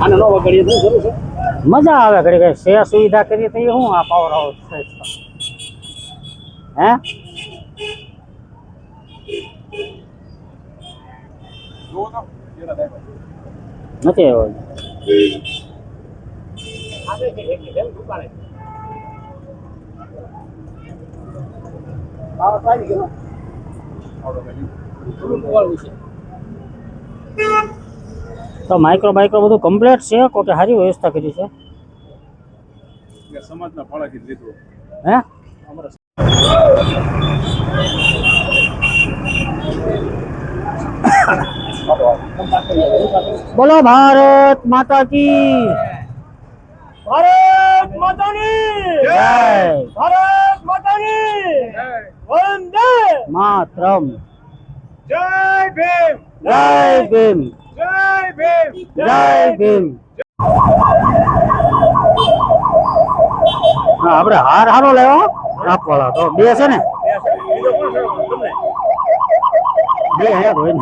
આને ન વગાડીએ તો જરૂર છે? મજા આવે ઘડી ઘડી સેવા સુવિધા કરીએ તો એ શું આ પાવર હાઉસ છે. હે? જુઓ તો કેવા થાય નથી આવ્યો. આવે છે એટલે કેમ દુકાને આ સારી ગયો. આવડો ભાઈ. થોડું પોવાળું છે. તો માઇક્રો બાઇક્રો બધું કમ્પ્લીટ છે? કોકે સારી વ્યવસ્થા કરી છે? હે? બોલો ભારત માતા કી ભારત માતાની! જય! ભારત માતાની! વંદે! માતરમ. જય ભીમ! જય ભીમ. જય ભીમ આપણે હાર હારો લેવો આપવાળા તો. બે છે ને? બે હે ભાઈ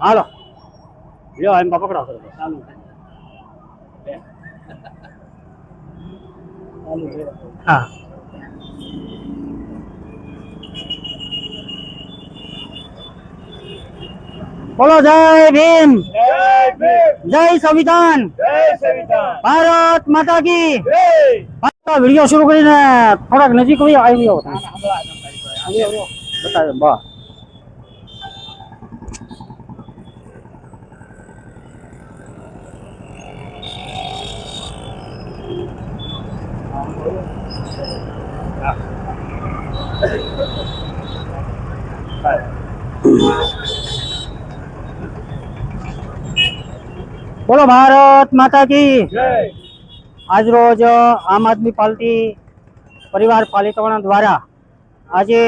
હાલો. લ્યો એમ પકડો ચાલુ ચાલુ હા. બોલો જય ભીમ. જય ભીમ. જય સંવિધાન. ભારત માતા કી. જય. વીડિયો શરૂ કરીને થોડાક નજીક આવી ગયો બતાવે બા. બોલો ભારત માતા કી રોજ આજરોજ આમ આદમી પાર્ટી પરિવાર પાલિકાઓના દ્વારા આજે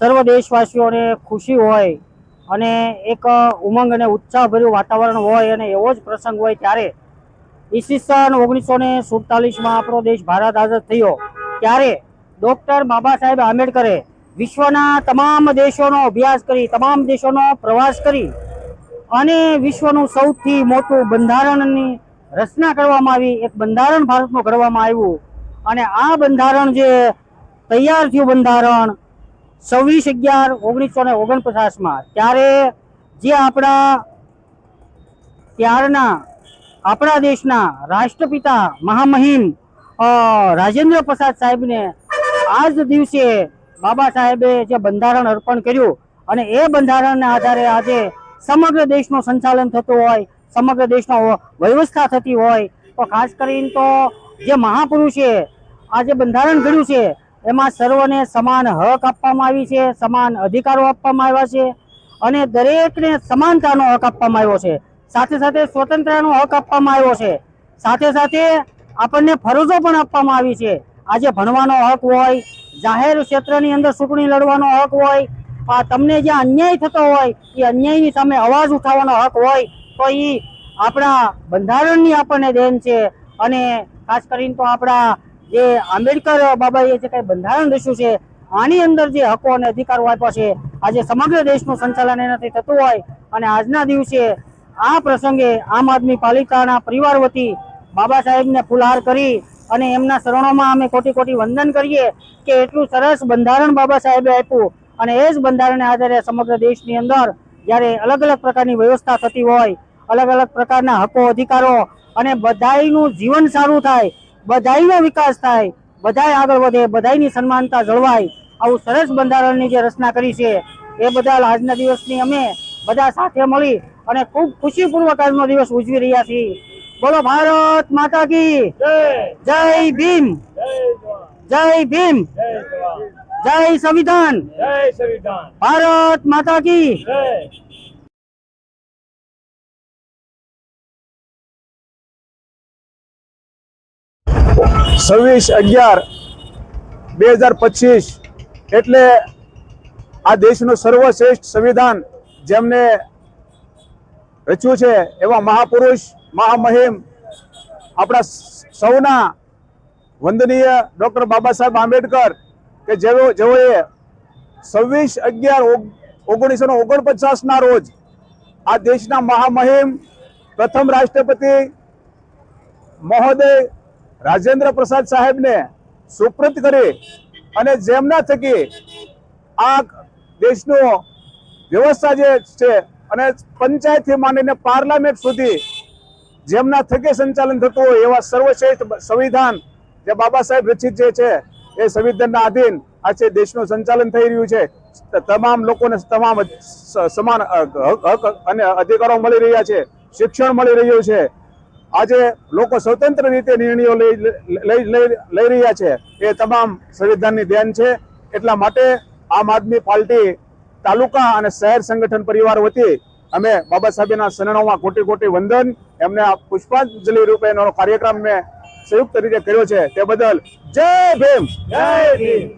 સર્વ દેશવાસીઓને ખુશી હોય અને એક ઉમંગ અને ઉત્સાહભર્યું વાતાવરણ હોય અને એવો જ પ્રસંગ હોય ત્યારે ઈસવીસન ઓગણીસો ને સુડતાલીસમાં આપણો દેશ ભારત આઝાદ થયો ત્યારે ડૉક્ટર બાબા સાહેબ આંબેડકરે વિશ્વના તમામ દેશોનો અભ્યાસ કરી તમામ દેશોનો પ્રવાસ કરી અને વિશ્વનું સૌથી મોટું બંધારણની રચના કરવામાં આવી, એક બંધારણ ભારતનું ઘડવામાં આવ્યું. અને આ બંધારણ જે તૈયાર થયું બંધારણ છવ્વીસ અગિયાર ઓગણીસો ને ઓગણપચાસમાં, ત્યારે જે આપણા ત્યારના, આપણા દેશના રાષ્ટ્રપિતા મહામહિમ રાજેન્દ્ર પ્રસાદ સાહેબને આ જ દિવસે બાબા સાહેબે જે બંધારણ અર્પણ કર્યું, અને એ બંધારણના આધારે આજે સમગ્ર દેશનું સંચાલન થતું હોય, સમગ્ર દેશનો વ્યવસ્થા થતી હોય, તો ખાસ કરીને તો જે મહાપુરુષે આ જે બંધારણ ઘડ્યું છે, એમાં સર્વને સમાન હક આપવામાં આવી છે, સમાન અધિકારો આપવામાં આવ્યા છે, અને દરેકને સમાનતાનો હક આપવામાં આવ્યો છે. સાથે સાથે સ્વતંત્રતાનો હક આપવામાં આવ્યો છે. સાથે સાથે આપણને ફરજો પણ આપવામાં આવી છે. આજે ભણવાનો હક હોય, જાહેર ક્ષેત્રની અંદર ચૂંટણી લડવાનો હક હોય તમને જે અન્યાય થતો હોય, એ અન્યાયની સામે અવાજ ઉઠાવવાનો હક હોય, તો એ આપણા બંધારણની આપણને દેન છે. અને ખાસ કરીને તો આપણા જે આંબેડકર બાબાએ જે કંઈ બંધારણ રચ્યું છે, આની અંદર જે હકો અને અધિકારો આપ્યા છે, આજે સમગ્ર દેશનું સંચાલન એનાથી થતું હોય. અને આજના દિવસે આ પ્રસંગે આમ આદમી પાલિકાના પરિવાર વતી બાબા સાહેબને ફુલહાર કરી અને એમના શરણોમાં અમે કોટી કોટી વંદન કરીએ કે એટલું સરસ બંધારણ બાબા સાહેબે આપ્યું. અને એ જ બંધારણને આધારે સમગ્ર દેશની અંદર જ્યારે અલગ અલગ પ્રકારની વ્યવસ્થા થતી હોય અલગ અલગ પ્રકારના હકો અધિકારો અને બધાયનું જીવન સારું થાય બધાયનો વિકાસ થાય બધાય આગળ વધે બધાયની સન્માનતા જળવાય આવું સરસ બંધારણની જે રચના કરી છે એ બદલ આજના દિવસની અમે બધા સાથે મળી અને ખૂબ ખુશીપૂર્વક આજનો દિવસ ઉજવી રહ્યા છીએ. બોલો ભારત માતા કી જય. ભીમ જય ભીમ. જય સંવિધાન. જય સંવિધાન. ભારત માતા કી. જય. છવ્વીસ અગિયાર બે હજાર પચીસ એટલે આ દેશનું સર્વશ્રેષ્ઠ સંવિધાન જેમને રચ્યું છે એવા મહાપુરુષ મહામહિમ આપણા સૌના વંદનીય ડૉક્ટર બાબા સાહેબ આંબેડકર કે જેઓ જેઓએ છવ્વીસ અગિયાર ઓગણીસો ને ઓગણપચાસ ના રોજ આ દેશના મહામહિમ પ્રથમ રાષ્ટ્રપતિ મહોદય રાજેન્દ્ર પ્રસાદ સાહેબને સુપ્રત કરી અને જેમના થકી આ દેશનો વ્યવસ્થા જે છે અને પંચાયતથી માંડીને પાર્લામેન્ટ સુધી જેમના થકે સંચાલન થતું હોય એવા સર્વશ્રેષ્ઠ સંવિધાન જે બાબા સાહેબ રચિત જે છે એ સંવિધાનના આધીન આજે દેશનું સંચાલન થઈ રહ્યું છે. તમામ લોકોને તમામ સમાન હક અને અધિકારો મળી રહ્યા છે. શિક્ષણ મળી રહ્યું છે. આજે લોકો સ્વતંત્ર રીતે નિર્ણયો લઈ લઈ રહ્યા છે. એ તમામ સંવિધાનની ધ્યાન છે. એટલા માટે આમ આદમી પાર્ટી તાલુકા અને શહેર સંગઠન પરિવાર વતી અમે બાબા સાહેબના શરણોમાં કોટી કોટી વંદન, એમને પુષ્પાંજલિ રૂપે કાર્યક્રમ મેં સંયુક્ત રીતે કર્યો છે તે બદલ જય ભીમ. જય ભીમ.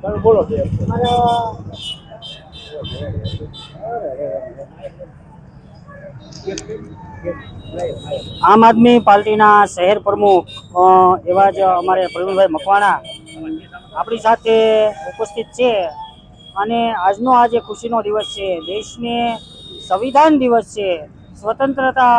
આપણે બોલો આમ આદમી પાર્ટીના શહેર પ્રમુખ અ, એવા જ અમારે પ્રવીણભાઈ મકવાણા આપણી સાથે ઉપસ્થિત છે. અને આજનો આજે ખુશીનો દિવસ છે દેશને સંવિધાન દિવસ છે, સ્વતંત્રતા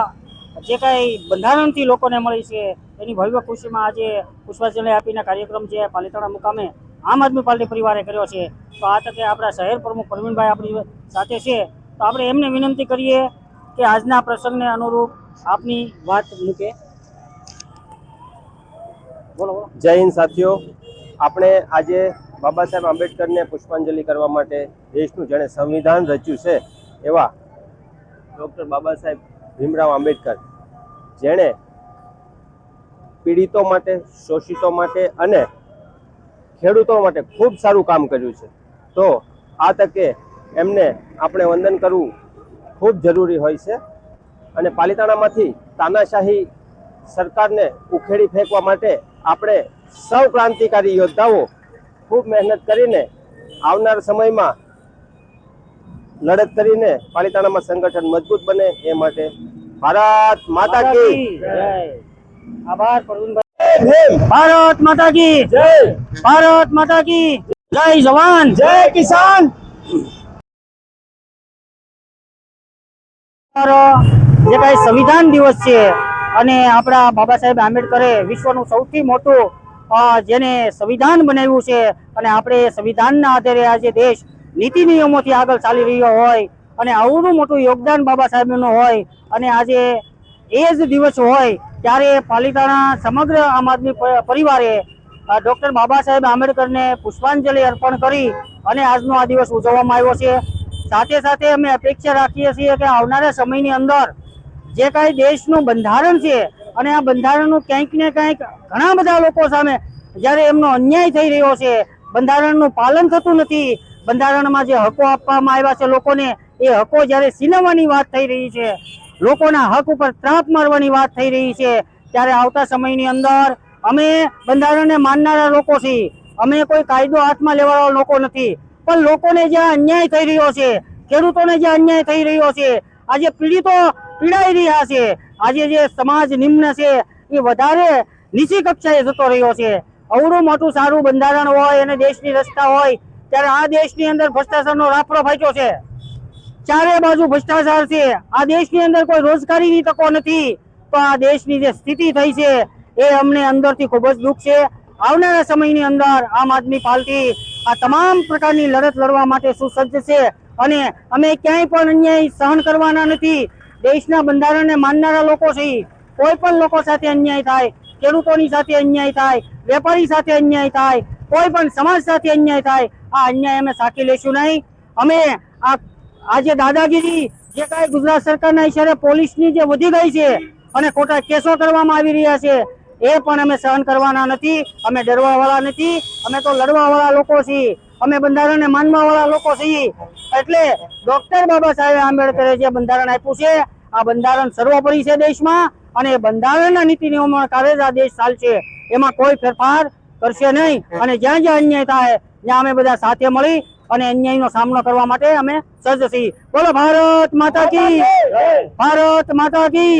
જે કાંઈ બંધારણથી લોકોને મળી છે, એની ભવ્ય ખુશીમાં આજે પુષ્પાંજલિ આપીને કાર્યક્રમ જે પાલિતાણા મુકામે આમ આદમી પાર્ટી પરિવારે કર્યો છે. તો આ તકે આપણા શહેર પ્રમુખ પ્રવીણભાઈ આપણી સાથે છે. તો આપણે એમને વિનંતી કરીએ કે આજના પ્રસંગને અનુરૂપ આપની વાત મૂકે. બોલો બોલો. જય હિન્દ સાથીઓ. આપણે આજે બાબા સાહેબ આંબેડકરને પુષ્પાંજલિ કરવા માટે દેશનું જેણે સંવિધાન રચ્યું છે એવા ડૉક્ટર બાબા સાહેબ ભીમરાવ આંબેડકર, જેણે પીડિતો માટે, શોષિતો માટે અને ખેડૂતો માટે ખૂબ સારું કામ કર્યું છે. તો આ તકે એમને આપણે વંદન કરવું ખૂબ જરૂરી હોય છે અને પાલિતાણામાંથી તાનાશાહી સરકારને ઉખેડી ફેંકવા માટે આપણે સૌ ક્રાંતિકારી યોદ્ધાઓ ખૂબ મહેનત કરીને આવનાર સમયમાં લડત કરીને પાલિતાણામાં સંગઠન મજબૂત બને એ માટે ભારત માતા કી આભાર ભારત માતા કી જય. ભારત માતા કી જય. જવાન. જય કિસાન. જે કઈ સંવિધાન દિવસ છે અને આપણા બાબા સાહેબ આંબેડકરે વિશ્વનું સૌથી મોટું જેને સંવિધાન બનાવ્યું છે અને આપણે સંવિધાનના આધારે આજે દેશ નીતિ નિયમોથી આગળ ચાલી રહ્યો હોય અને આવડું મોટું યોગદાન બાબા સાહેબનું હોય અને આજે એ જ દિવસ હોય ત્યારે પાલિતાણા સમગ્ર આમ આદમી પરિવારે ડૉક્ટર બાબા સાહેબ આંબેડકરને પુષ્પાંજલિ અર્પણ કરી અને આજનો આ દિવસ ઉજવવામાં આવ્યો છે. સાથે સાથે અમે અપેક્ષા રાખીએ છીએ કે આવનારા સમયની અંદર જે કાંઈ દેશનું બંધારણ છે અને આ બંધારણનું ક્યાંક ને ક્યાંક ઘણા બધા લોકો સામે જ્યારે એમનો અન્યાય થઈ રહ્યો છે, બંધારણનું પાલન થતું નથી બંધારણમાં જે હકો આપવામાં આવ્યા છે લોકોને, એ હકો જ્યારે છીનવવાની વાત થઈ રહી છે, લોકોના હક ઉપર ત્રાપ મારવાની વાત થઈ રહી છે, ત્યારે આવતા સમયની અંદર અમે બંધારણને માનનારા લોકો છીએ. અમે કોઈ કાયદો હાથમાં લેવાવાળા લોકો નથી. પણ લોકોને જ્યાં અન્યાય થઈ રહ્યો છે, ખેડૂતોને જે અન્યાય થઈ રહ્યો છે, આજે પીડિતો પીડાઈ રહ્યા છે, આજે જે સમાજ નિમ્ન છે, એ વધારે નીચી કક્ષાએ જતો રહ્યો છે. અવડું મોટું સારું બંધારણ હોય અને દેશની રસ્તા હોય ત્યારે આ દેશની અંદર ભ્રષ્ટાચારનો રાફડો ફાટ્યો છે. ચારે બાજુ ભ્રષ્ટાચાર છે. આ દેશની અંદર કોઈ રોજગારીની તકો નથી. તો આ દેશની જે સ્થિતિ થઈ છે, એ અમને અંદરથી ખૂબ જ દુઃખ છે. આવનારા સમયની અંદર આમ આદમી પાર્ટી આ તમામ પ્રકારની લડત લડવા માટે સુસજ્જ છે અને અમે ક્યાંય પણ અન્યાય સહન કરવાના નથી. દેશના બંધારણને માનનારા લોકો છે કોઈ પણ લોકો સાથે અન્યાય થાય, ખેડૂતોની સાથે અન્યાય થાય, વેપારી સાથે અન્યાય થાય કોઈ પણ સમાજ સાથે અન્યાય થાય, આ અન્યાય અમે સાકી લેશું નહીં. અમે આ આજે દાદાગીરી જે કાંઈ ગુજરાત સરકારના ઈશારે પોલીસની જે વધી ગઈ છે અને ખોટા કેસો કરવામાં આવી રહ્યા છે, એ પણ અમે સહન કરવાના નથી. અમે ડરવાવાળા નથી. અમે તો લડવાવાળા લોકો છીએ. અમે બંધારણને માનવાવાળા લોકો છીએ. એટલે ડોક્ટર બાબા સાહેબ આંબેડકરે જે બંધારણ આપ્યું છે, આ બંધારણ સર્વોપરી છે દેશમાં અને બંધારણના નીતિ નિયમો કારણે આ દેશ ચાલશે. એમાં કોઈ ફેરફાર કરશે નહીં. અને જ્યાં જ્યાં અન્યાય થાય ત્યાં અમે બધા સાથે મળી અને અન્યાયનો સામનો કરવા માટે અમે સજ્જ છીએ. બોલો ભારત માતા કી. ભારત માતા કી.